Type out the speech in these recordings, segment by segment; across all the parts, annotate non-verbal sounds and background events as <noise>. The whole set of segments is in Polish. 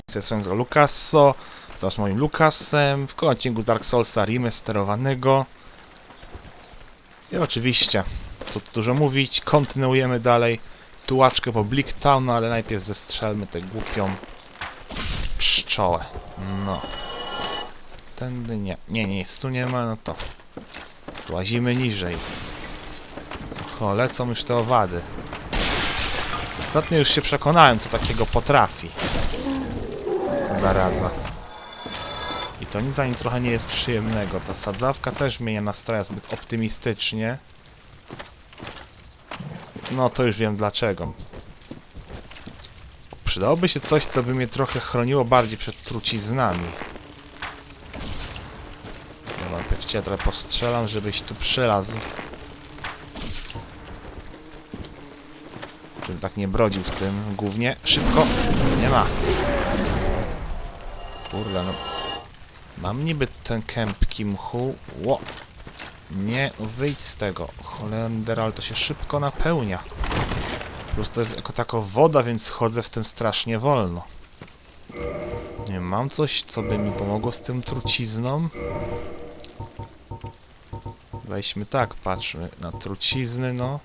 Państwa, jestem Lucasso, z moim Lukasem, w odcinku Dark Soulsa remasterowanego. I oczywiście, co tu dużo mówić, kontynuujemy dalej tułaczkę po Blicktown, ale najpierw zestrzelmy tę głupią pszczołę. No. Tędy nie. Nie, nie, jest tu nie ma, no to złazimy niżej. Oho, lecą już te owady. Ostatnio już się przekonałem, co takiego potrafi. Zaraza. I to nic ani trochę nie jest przyjemnego. Ta sadzawka też mnie nie nastraja zbyt optymistycznie. No to już wiem dlaczego. Przydałoby się coś, co by mnie trochę chroniło bardziej przed truciznami. No, najpierw cię trochę postrzelam, żebyś tu przylazł. Żebym tak nie brodził w tym głównie. Szybko! Nie ma. Kurde, no. Mam niby ten kępki mchu. Ło! Nie, wyjdź z tego. Holender, ale to się szybko napełnia. Plus to jest jako tako woda, więc chodzę w tym strasznie wolno. Nie wiem, mam coś, co by mi pomogło z tym trucizną? Weźmy tak, patrzmy na trucizny, no.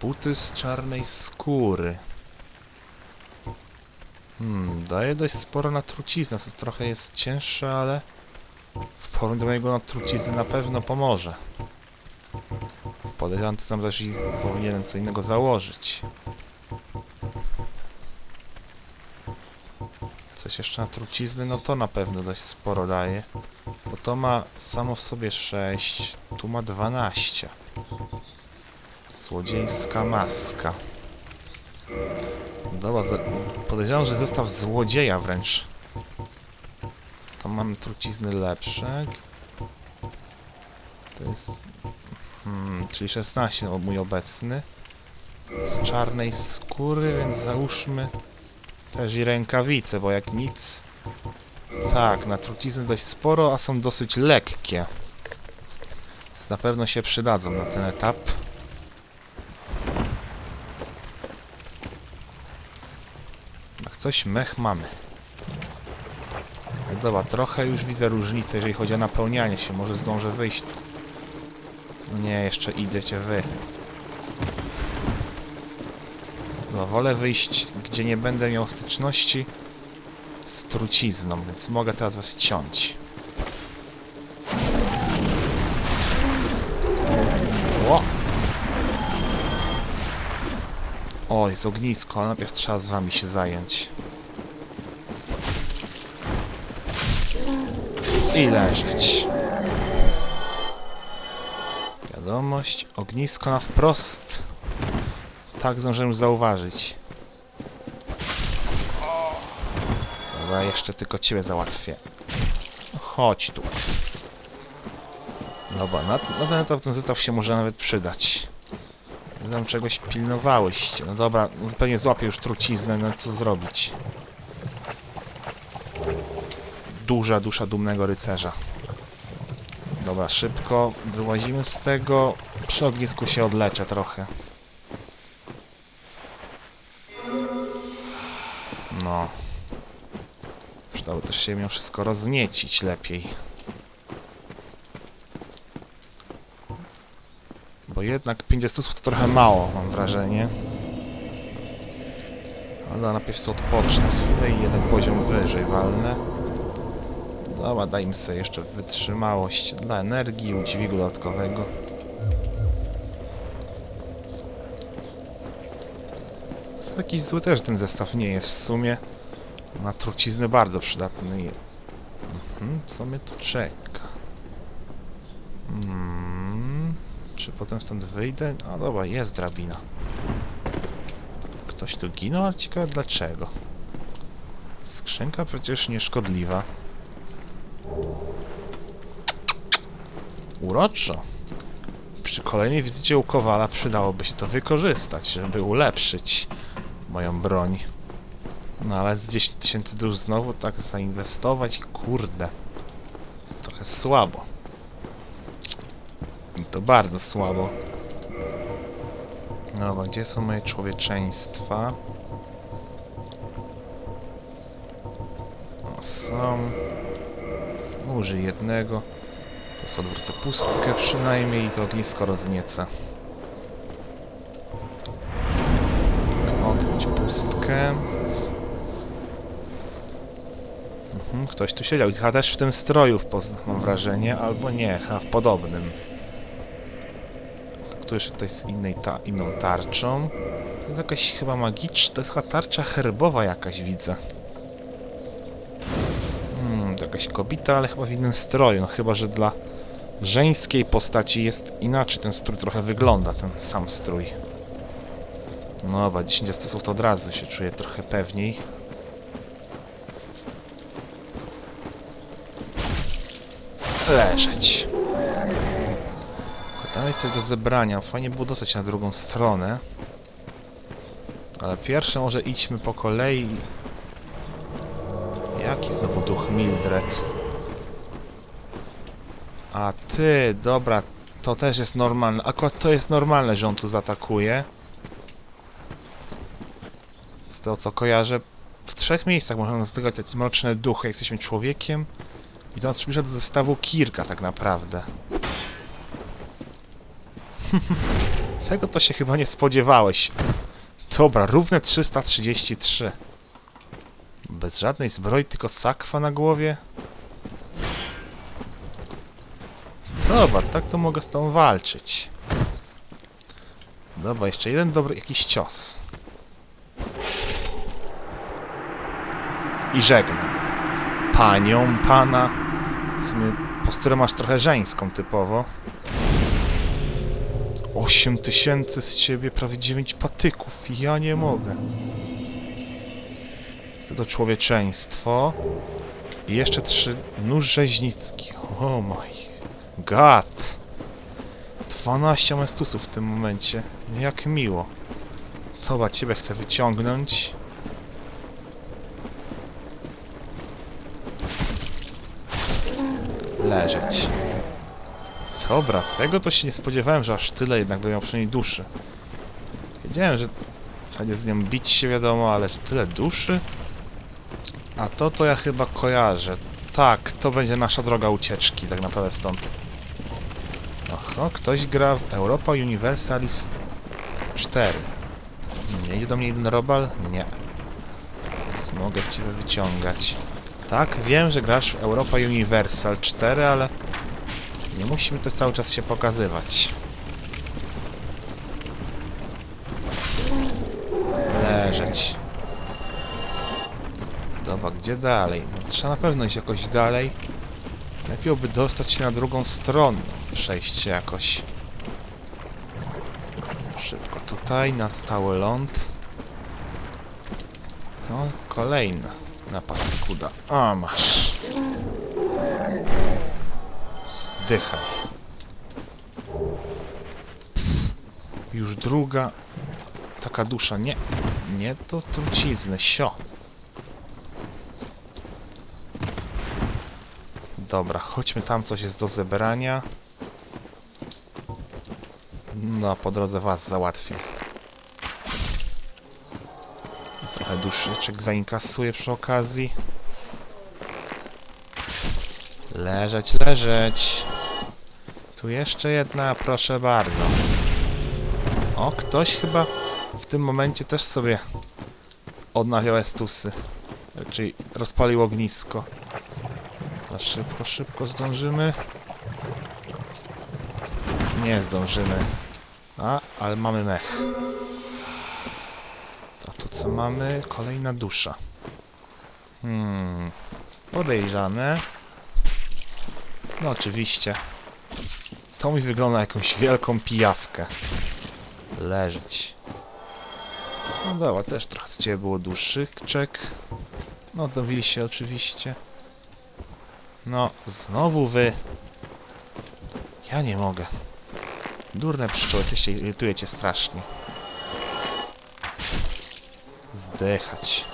Buty z czarnej skóry. Hmm, daje dość sporo na truciznę, co trochę jest cięższe, ale w porównaniu do na trucizny na pewno pomoże. Podejrzewam, że tam też i powinienem co innego założyć. Coś jeszcze na trucizny, no to na pewno dość sporo daje. Bo to ma samo w sobie 6, tu ma 12. Złodziejska maska. Dobra, za- podejrzewam, że zestaw złodzieja wręcz. Tam mamy trucizny lepsze. To jest... Hmm, czyli 16 no, mój obecny. Z czarnej skóry, więc załóżmy też i rękawice, bo jak nic... Tak, na trucizny dość sporo, a są dosyć lekkie. Więc na pewno się przydadzą na ten etap. Jak coś mech mamy. No Dobra, trochę już widzę różnicę, jeżeli chodzi o napełnianie się. Może zdążę wyjść. No nie, jeszcze idziecie wy. No, wolę wyjść, gdzie nie będę miał styczności z trucizną, więc mogę teraz was ciąć. O, jest ognisko, najpierw trzeba z wami się zająć. I leżeć. Wiadomość, ognisko na wprost. Tak zdążyłem zauważyć. Dobra, jeszcze tylko ciebie załatwię. Chodź tu. Dobra, na, na ten etap ten zestaw się może nawet przydać. Tam czegoś pilnowałyście. No dobra, pewnie złapię już truciznę, no co zrobić? Duża dusza dumnego rycerza. Dobra, szybko wyłazimy z tego. Przy ognisku się odleczę trochę. No. Przydało też się mimo wszystko rozniecić lepiej. Bo jednak 50 słów to trochę mało, mam wrażenie. Ale najpierw sobie odpocznę chwilę i jeden poziom wyżej walnę. Dobra, dajmy sobie jeszcze wytrzymałość dla energii udźwigu dodatkowego. Jakiś zły też ten zestaw nie jest w sumie. Na truciznę bardzo przydatny. Mhm, co mnie tu czeka? Mm, czy potem stąd wyjdę? A dobra, jest drabina. Ktoś tu ginął, ale ciekawe dlaczego. Skrzynka przecież nieszkodliwa. Uroczo. Przy kolejnej wizycie u Kowala przydałoby się to wykorzystać, żeby ulepszyć moją broń. No ale z 10 tysięcy dusz znowu tak zainwestować, kurde. Trochę słabo. To bardzo słabo. Dobra, gdzie są moje człowieczeństwa? są. Użyj jednego. To jest odwrócę pustkę przynajmniej i to ognisko roznieca. Odwróć pustkę. Mhm, ktoś tu siedział. Chyba też w tym stroju mam wrażenie, albo nie, chyba w podobnym. Tu jeszcze ktoś z innej ta inną tarczą. To jest jakaś chyba magiczna, to jest chyba tarcza herbowa jakaś widzę. Hmm, to jakaś kobieta, ale chyba w innym stroju, no chyba, że dla żeńskiej postaci jest inaczej ten strój trochę wygląda, ten sam strój. No dobra, 10 stosów to od razu się czuję trochę pewniej. Leżeć. Tam jest coś do zebrania. Fajnie było dostać się na drugą stronę. Ale pierwsze może idźmy po kolei. Jaki znowu duch Mildred? A ty, dobra, to też jest normalne. Akurat to jest normalne, że on tu zaatakuje. Z tego co kojarzę, w trzech miejscach można zdobyć te mroczne duchy. Jesteśmy człowiekiem. I to nas przybliża do zestawu Kirka tak naprawdę. <laughs> Tego to się chyba nie spodziewałeś. Dobra, równe 333. Bez żadnej zbroi, tylko sakwa na głowie. Dobra, tak to mogę z tą walczyć. Dobra, jeszcze jeden dobry jakiś cios. I żegnam. Panią, pana. W sumie posturę masz trochę żeńską typowo. 8 tysięcy z ciebie, prawie 9 patyków. Ja nie mogę. Co to człowieczeństwo. I jeszcze trzy nóż rzeźnicki. Oh my god. 12 mestusów w tym momencie. Jak miło. Dobra, ciebie chcę wyciągnąć. Leżeć. Dobra, tego to się nie spodziewałem, że aż tyle jednak by miał przynajmniej duszy. Wiedziałem, że nie z nią bić się wiadomo, ale tyle duszy? A to to ja chyba kojarzę. Tak, to będzie nasza droga ucieczki tak naprawdę stąd. Oho, ktoś gra w Europa Universalis 4. Nie idzie do mnie jeden robal? Nie. Więc mogę cię wyciągać. Tak, wiem, że grasz w Europa Universal 4, ale nie musimy to cały czas się pokazywać. Leżeć. Dobra, gdzie dalej? No, trzeba na pewno iść jakoś dalej. Lepiej by dostać się na drugą stronę. Przejście jakoś. Szybko tutaj, na stały ląd. No, kolejna. Na paskuda. A, masz. Zdychaj. Pff, już druga taka dusza. Nie, nie to truciznę, sio. Dobra, chodźmy tam, coś jest do zebrania. No, po drodze was załatwię. Trochę duszyczek zainkasuję przy okazji. Leżeć, leżeć. Tu jeszcze jedna, proszę bardzo. O, ktoś chyba w tym momencie też sobie odnawiał estusy. Czyli rozpalił ognisko. A szybko, szybko zdążymy. Nie zdążymy. A, ale mamy mech. A tu co mamy? Kolejna dusza. Hmm. Podejrzane. No oczywiście. To mi wygląda jakąś wielką pijawkę. Leżeć. No dobra, też trochę z ciebie było duszyczek. No dowili się oczywiście. No, znowu wy. Ja nie mogę. Durne pszczoły, jesteście, irytujecie strasznie. Zdychać.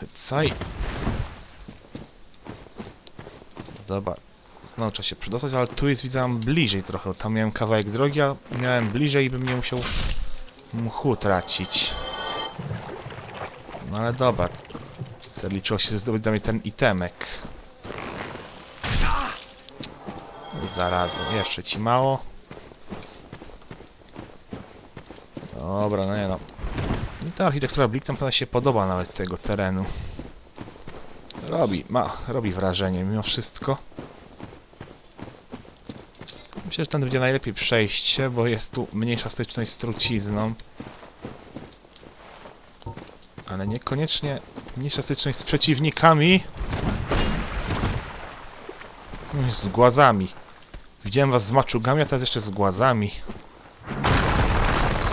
Hycaj. Dobra. Znowu trzeba się przydostać, ale tu jest widzę bliżej trochę. Tam miałem kawałek drogi, a miałem bliżej i bym nie musiał mchu tracić. No ale dobra. Wtedy liczyło się zdobyć dla mnie ten itemek. Zarazem, jeszcze ci mało. Dobra, no nie no. Mi ta architektura Blik tam się podoba nawet tego terenu. Robi, ma, robi wrażenie mimo wszystko. Myślę, że ten będzie najlepiej przejść się, bo jest tu mniejsza styczność z trucizną. Ale niekoniecznie mniejsza styczność z przeciwnikami. Mm, Z głazami. Widziałem was z maczugami, a teraz jeszcze z głazami.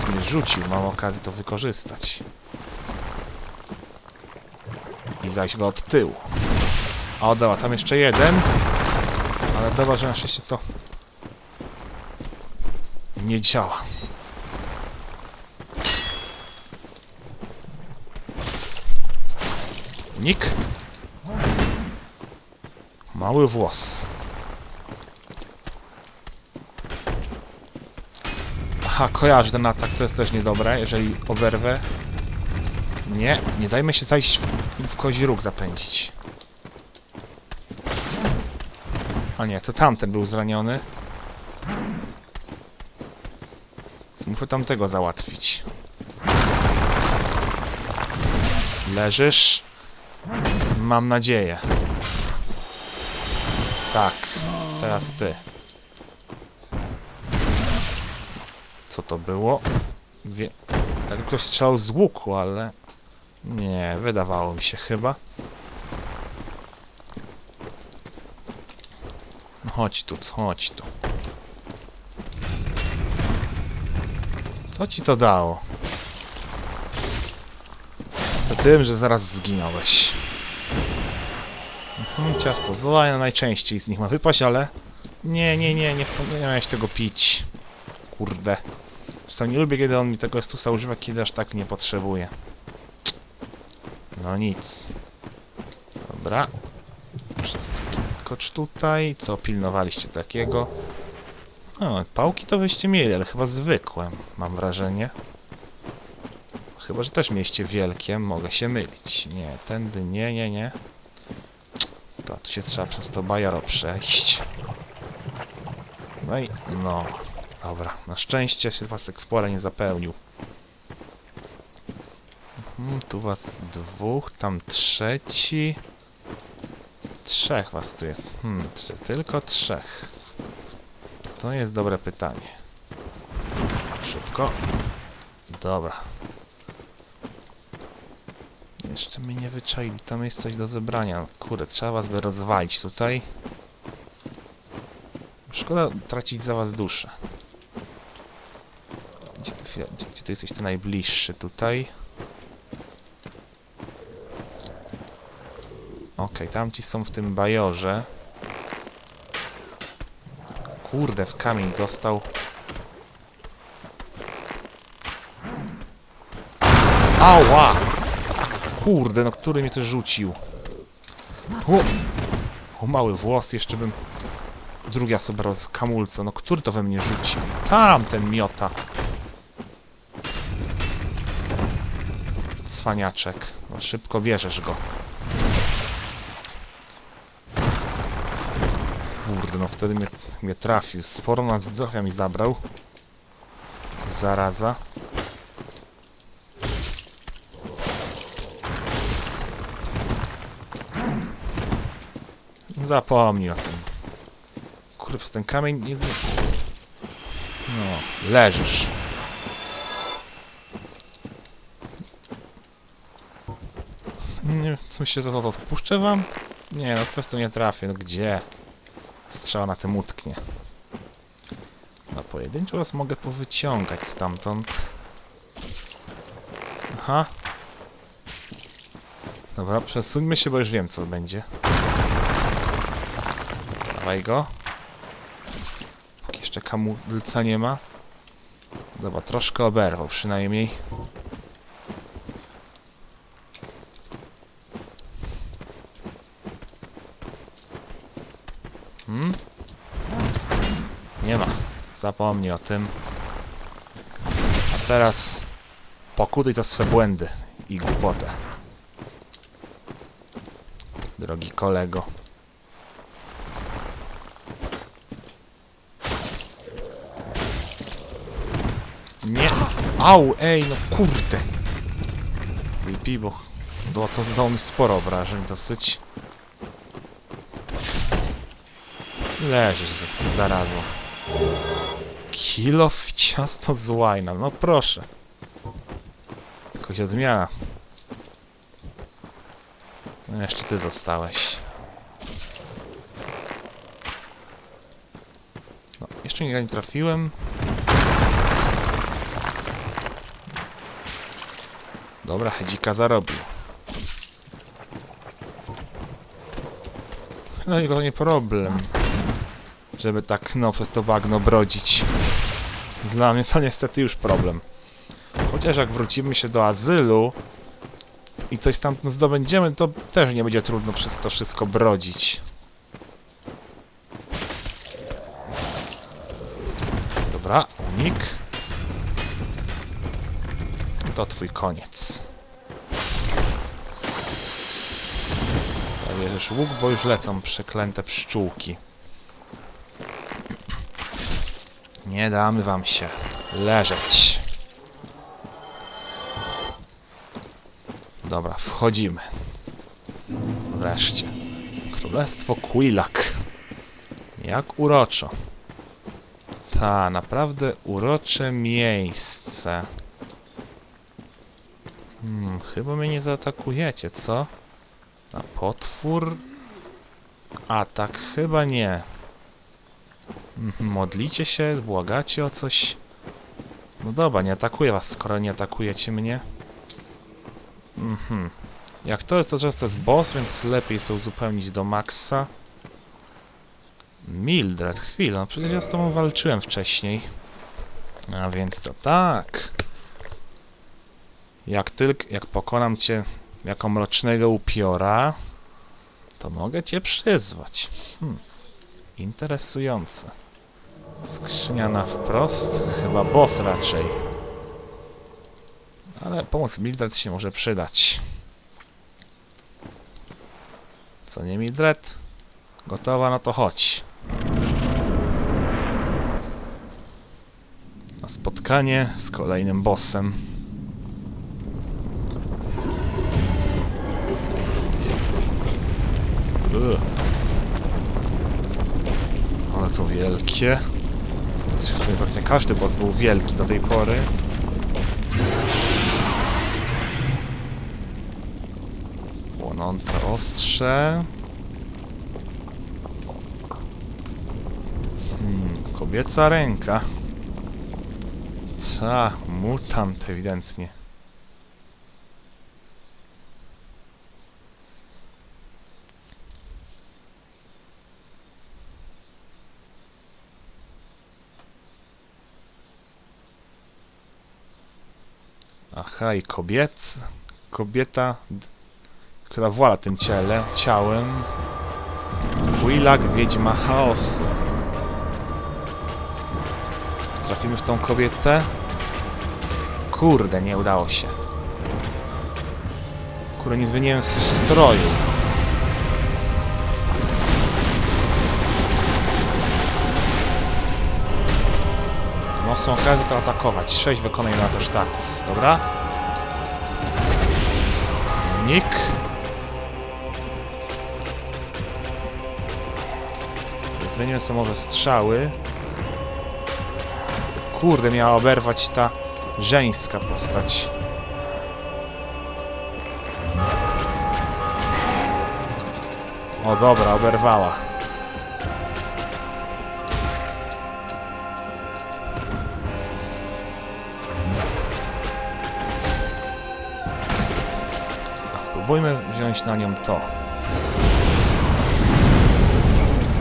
Mnie rzucił, mam okazję to wykorzystać. I zajść go od tyłu. O, dobra, tam jeszcze jeden. Ale dobra, że na szczęście to nie działa. Nick. Mały włos. Aha, kojarzę ten atak, to jest też niedobre, jeżeli oberwę. Nie, nie dajmy się zajść w, w kozi róg zapędzić. A nie, to tamten był zraniony. Muszę tamtego załatwić. Leżysz? Mam nadzieję. Tak, teraz ty. Co to było? Wie... Tak ktoś strzelał z łuku, ale... Nie, wydawało mi się chyba. No chodź tu, chodź tu. Co ci to dało? Tym, że zaraz zginąłeś. Mhm, ciasto zła, najczęściej z nich ma wypaść, ale... Nie, nie, nie, nie, nie miałeś tego pić. Kurde. Zresztą nie lubię, kiedy on mi tego estusa używa, kiedy aż tak nie potrzebuje. No nic. Dobra. Przeskocz tutaj. Co pilnowaliście takiego? O, pałki to wyście mieli, ale chyba zwykłe, mam wrażenie. Chyba, że też mieliście wielkie, mogę się mylić. Nie, tędy nie, nie, nie. To tu się trzeba przez to bajaro przejść. No i, no. Dobra, na szczęście się pasek w pole nie zapełnił. Mhm, tu was dwóch, tam trzeci. Trzech was tu jest. Hmm, tylko trzech? To jest dobre pytanie. Szybko. Dobra. Jeszcze mnie nie wyczaili. Tam jest coś do zebrania. Kurde, trzeba was by rozwalić tutaj. Szkoda tracić za was duszę. Gdzie ty, gdzie, ty jesteś ten najbliższy tutaj? Okej, tamci są w tym bajorze. Kurde, w kamień dostał. Ała! Kurde, no który mnie to rzucił? O, o mały włos, jeszcze bym... Druga sobie roz kamulca, no który to we mnie rzucił? Tamten miota. Cwaniaczek. No, szybko bierzesz go. Kurde, no wtedy mnie, mnie trafił. Sporo nad zdrowia mi zabrał. Zaraza. Zapomnij o tym. Przez ten kamień nie... No, leżysz. Nie, co się za to odpuszczę wam? Nie, no kwestią nie trafię, no gdzie? Strzała na tym utknie. No pojedynczo was mogę powyciągać stamtąd. Aha. Dobra, przesuńmy się, bo już wiem co będzie. Dawaj go. Póki jeszcze kamulca nie ma. Dobra, troszkę oberwał przynajmniej. Hmm? Nie ma. Zapomnij o tym. A teraz pokutuj za swe błędy i głupotę. drogi kolego. Nie. Au, ej, no kurde. Wypij, bo to zdało mi sporo obrażeń dosyć. Leżysz, z- zarazą. Kilo w ciasto z łajna, no proszę. Jakaś odmiana. No jeszcze ty zostałeś. No, jeszcze nie trafiłem. Dobra, Hedzika zarobił. No i to nie problem. Żeby tak, no, przez to bagno brodzić. Dla mnie to niestety już problem. Chociaż jak wrócimy się do azylu i coś tam zdobędziemy, to też nie będzie trudno przez to wszystko brodzić. Dobra, unik. To twój koniec. Zabierzesz łuk, bo już lecą przeklęte pszczółki. Nie damy wam się leżeć. Dobra, wchodzimy. Wreszcie. Królestwo Quilak. Jak uroczo. Ta, naprawdę urocze miejsce. Hmm, chyba mnie nie zaatakujecie, co? A potwór? Atak? Chyba nie. Modlicie się, błagacie o coś? No dobra, nie atakuję was, skoro nie atakujecie mnie. Mhm. Jak to jest, to często jest boss, więc lepiej to uzupełnić do maksa. Mildred, chwilę, no przecież ja z tobą walczyłem wcześniej. A więc to tak. Jak tylko, jak pokonam cię jako mrocznego upiora, to mogę cię przyzwać. Hmm. Interesujące. Skrzynia na wprost? Chyba boss raczej. Ale pomoc Mildred się może przydać. Co nie Mildred? Gotowa? No to chodź. Na spotkanie z kolejnym bossem. Ugh. Ale to wielkie. W sumie pewnie każdy boss był wielki do tej pory. Płonące ostrze. Hmm, kobieca ręka. Ta, mutant ewidentnie. Aha, i kobiec, kobieta, która włada tym ciele, ciałem. Quilak, wiedźma chaosu. Trafimy w tą kobietę? Kurde, nie udało się. Kurde, nie zmieniłem stroju. No są okazję to atakować. 6 wykonań na to sztaków. Dobra? Nick. Zmieniłem sobie może strzały. Kurde, miała oberwać ta żeńska postać. O dobra, oberwała. Spróbujmy wziąć na nią to.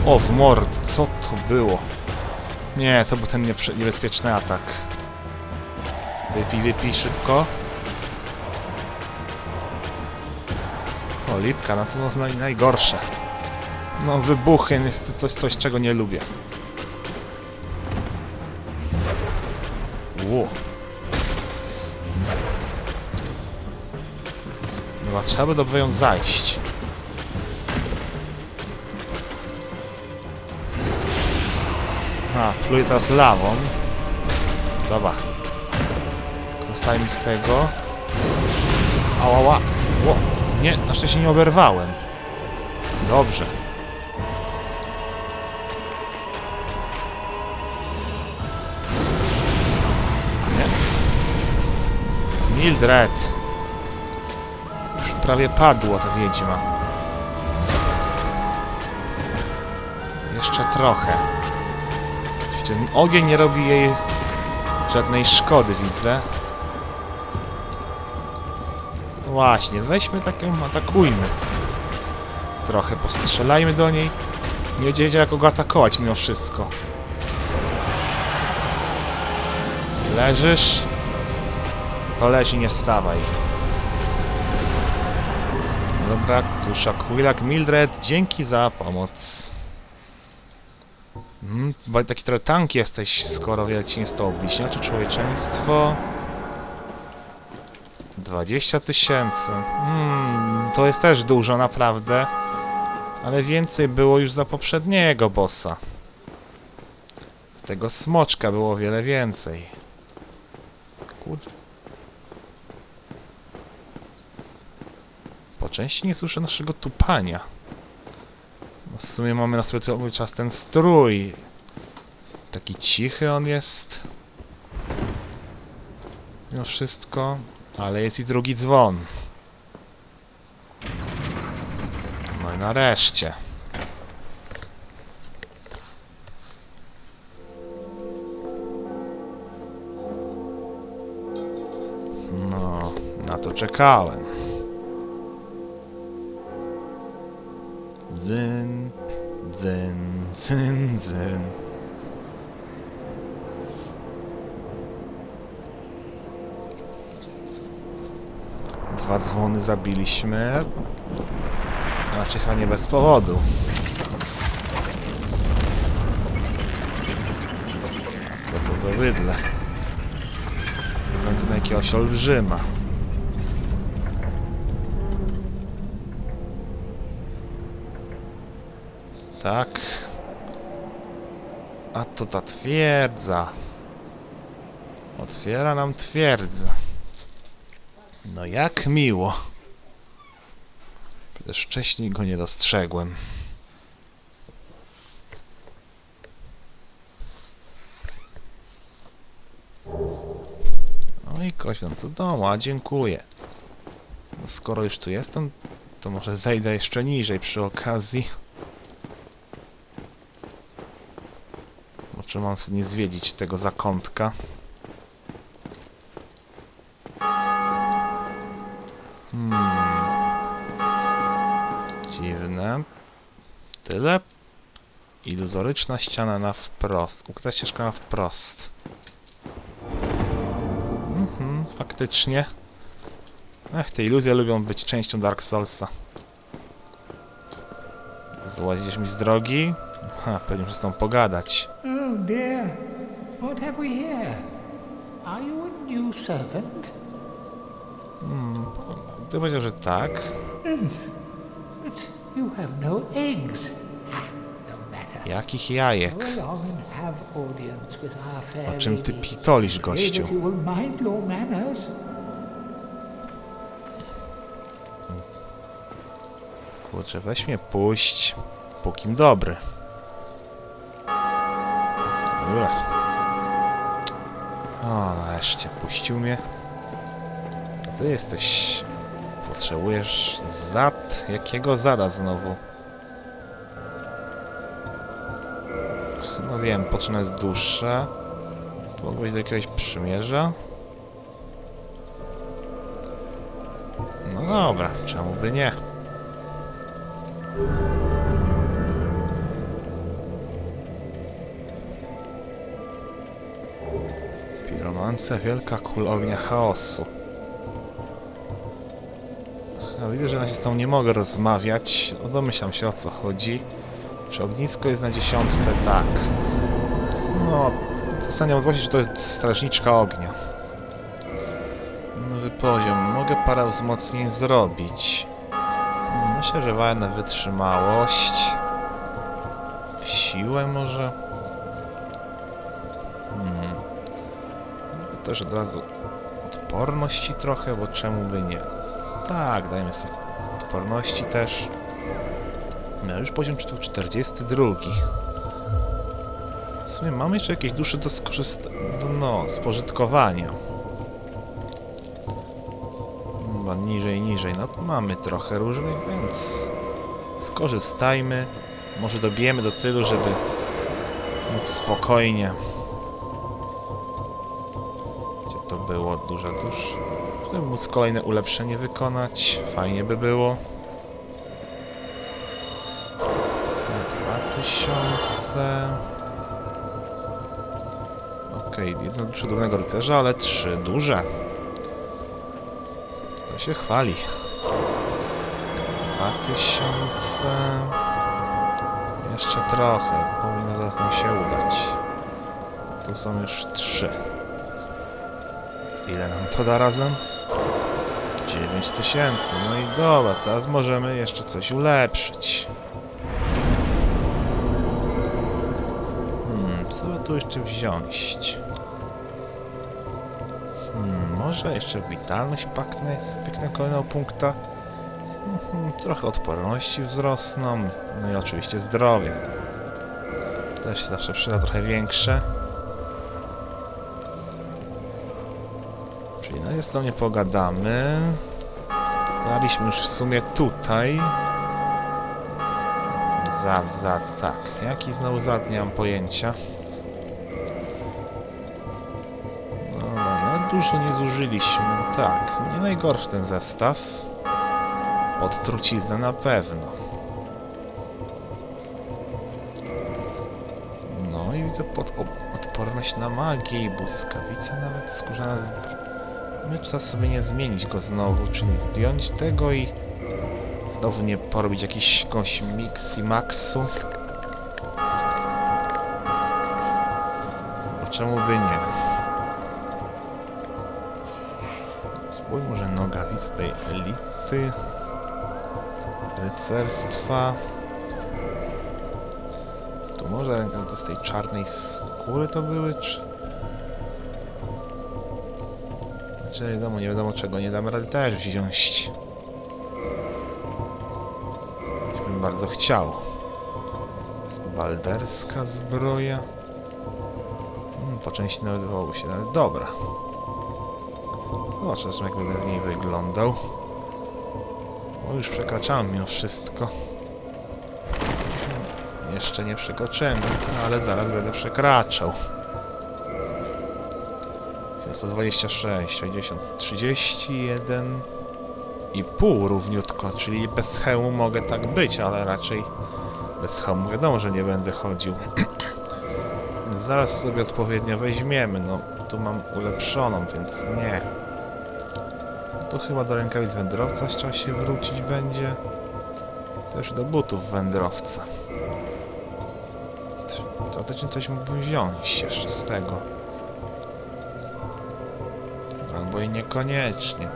O, w mord, co to było? Nie, to był ten niebezpieczny atak. Wypij, wypij szybko. O, lipka, no to no, naj, najgorsze. No, wybuchy, jest to coś, coś, czego nie lubię. Ło. Chyba Trzeba by dobrze ją zajść. A, pluje teraz lawą. Dobra. Korzystajmy z tego. Ała, ała. Ło. Nie, na szczęście nie oberwałem. Dobrze. Nie. Mildred. Prawie padła ta wiedźma. Jeszcze trochę. Ten ogień nie robi jej żadnej szkody, widzę. Właśnie, weźmy taką, atakujmy. Trochę postrzelajmy do niej. Nie wiedziała, jak go atakować mimo wszystko. Leżysz? To leż i nie wstawaj. Dobra, dusza Quillak Mildred, dzięki za pomoc. Mm, taki trochę tank jesteś, skoro wiele ci nie stało człowieczeństwo. 20 tysięcy. Hmm, to jest też dużo, naprawdę. Ale więcej było już za poprzedniego bossa. Tego smoczka było wiele więcej. Kurde. Po części nie słyszę naszego tupania. No w sumie mamy na sobie cały czas ten strój. Taki cichy on jest. Mimo wszystko. Ale jest i drugi dzwon. No i nareszcie. No, na to czekałem. Dwa dzwony zabiliśmy. Znaczy chyba nie bez powodu. Co to za bydle? Wygląda na jakiegoś olbrzyma. Tak. A to ta twierdza. Otwiera nam twierdzę. No jak miło. Też wcześniej go nie dostrzegłem. No i koświąc do domu, a dziękuję. No skoro już tu jestem, to może zejdę jeszcze niżej przy okazji. Może mam sobie nie zwiedzić tego zakątka. Hmm. Dziwne. Tyle. Iluzoryczna ściana na wprost. Ukryta ścieżka na wprost. Mhm, faktycznie. Ech, te iluzje lubią być częścią Dark Soulsa. Złazisz mi z drogi? Ha, pewnie muszę z tą pogadać. Servant? Hmm, ty powiedział, że tak. But <laughs> you have no eggs. No matter. Jakich jajek? Go along and have audience with our fair O czym ty lady. pitolisz, Pray gościu? that you will mind your manners. Kurczę, weź mnie puść. Pókim dobry. Ech. O, nareszcie puścił mnie. Ty jesteś... Potrzebujesz zad? Jakiego zada znowu? No wiem, potrzebna jest dusza. Mogłeś do jakiegoś przymierza? No dobra, czemu by nie? Piromancja Wielka Kul Ognia Chaosu. Ja widzę, że na się z tą nie mogę rozmawiać. No domyślam się o co chodzi. Czy ognisko jest na dziesiątce? Tak. No, zostanie odgłosić, że to jest strażniczka ognia. Nowy poziom. Mogę parę wzmocnień zrobić. Myślę, że na wytrzymałość. W siłę może? Też od razu odporności trochę, bo czemu by nie? Tak, dajmy sobie odporności też. No już poziom czy to 42. W sumie mamy jeszcze jakieś dusze do skorzystania, no, spożytkowania. Chyba niżej, niżej. No mamy trochę różnych, więc skorzystajmy. Może dobijemy do tylu, żeby móc spokojnie. To było? Duża dusz. Żeby móc kolejne ulepszenie wykonać. Fajnie by było. 2000. Okej, jedno dusze drobnego rycerza, ale trzy duże. To się chwali. 2000. Jeszcze trochę, powinno zaraz nam się udać. Tu są już trzy. Ile nam to da razem? 9000. No i dobra, teraz możemy jeszcze coś ulepszyć. Hmm, co by tu jeszcze wziąć? Hmm, może jeszcze witalność paknę, pyknę kolejnego punkta. Mhm, trochę odporności wzrosną, no i oczywiście zdrowie. Też zawsze przyda trochę większe. Czyli na jest to nie pogadamy. Daliśmy już w sumie tutaj. Za, za, tak. Jaki znowu zad, nie mam pojęcia. No, no, no, dużo nie zużyliśmy. Tak, nie najgorszy ten zestaw. Pod truciznę na pewno. No i widzę pod odporność na magię i błyskawice nawet skórzana z... My trzeba sobie nie zmienić go znowu, czyli zdjąć tego i znowu nie porobić jakiś, jakąś mix i maxu. Bo czemu by nie? Spój może nogawistej elity rycerstwa. Tu może z tej czarnej skóry to były, czy... Nie wiadomo, nie wiadomo czego nie damy rady też wziąć. Bym bardzo chciał. Balderska zbroja. Hmm, po części nawet wołby się, ale dobra. Zobaczę zresztą jak będę w niej wyglądał. O, już przekraczałem mimo wszystko. Jeszcze nie przekroczyłem, ale zaraz będę przekraczał. 126, 60, 31 i pół równiutko, czyli bez hełmu mogę tak być, ale raczej bez hełmu wiadomo, że nie będę chodził. <clears throat> Zaraz sobie odpowiednio weźmiemy, no tu mam ulepszoną, więc nie. Tu chyba do rękawic wędrowca trzeba się wrócić będzie. Też do butów wędrowca. Teoretycznie coś mógłbym wziąć jeszcze z tego. Albo i niekoniecznie.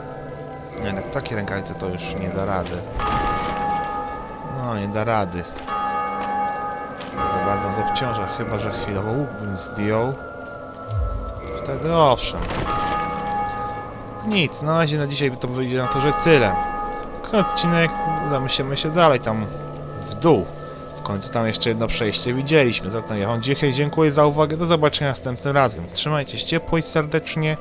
Jednak takie rękawice to już nie da rady. No, nie da rady. Za bardzo nas obciąża, chyba że chwilowo łuk bym zdjął. Wtedy owszem. Nic, na razie na dzisiaj to wyjdzie na to, że tyle. Odcinek, zamyślimy się dalej tam w dół. W końcu tam jeszcze jedno przejście widzieliśmy. Zatem ja wam dziękuję za uwagę. Do zobaczenia następnym razem. Trzymajcie się ciepło i serdecznie.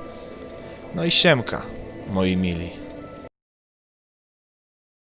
No i siemka, moi mili.